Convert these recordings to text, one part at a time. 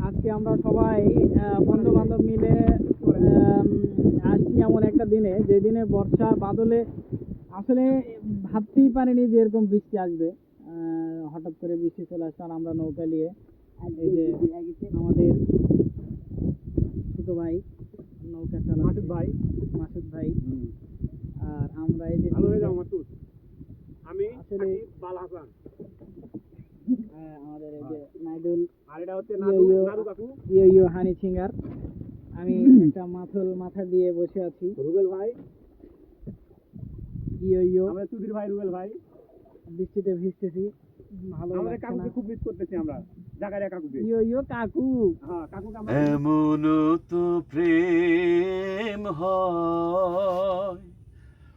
আজকে আমরা সবাই বন্ধু বান্ধব মিলে আসছি এমন একটা দিনে যে দিনে বর্ষা বাদলে আসলে ভাবতেই পারিনি যে এরকম বৃষ্টি আসবে। হঠাৎ করে বৃষ্টি চলে আসছে আমরা নৌকা নিয়ে এই যে আমাদের ছোট ভাই নৌকা চালাচ্ছে। মাসুদ ভাই। মাসুদ ভাই। আর আমরা এই যে আমি আসলে- বাল হাসান। আমাদের এই যে নাইদুল আর এটা হচ্ছে নাদু কাকু। Yo yo Honey singer. আমি একটা মাথল মাথা দিয়ে বসে আছি। রুবেল ভাই। ইয়ো ইয়ো। আমাদের সুধীর ভাই রুবেল ভাই। বৃষ্টিতে ভিজতেছি। ভালো আমাদের কাকুকে খুব মিস করতেছি আমরা জাকারিয়া কাকুকে। ইয়ো ইয়ো কাকু। হ্যাঁ কাকুকে আমরা এমন তো প্রেম হয়।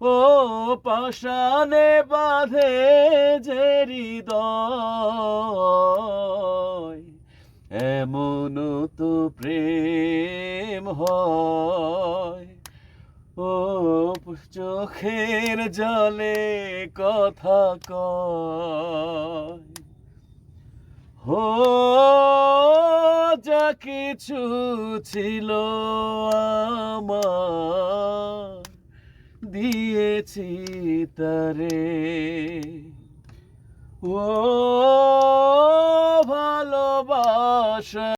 ও পাশানে বাঁধে যে হৃদয়, এমন তো প্রেম হয়। ও চোখের জলে কথা কয়। হো, যা কিছু ছিল আমার দিয়েছি তারে। ও ভালোবাসা।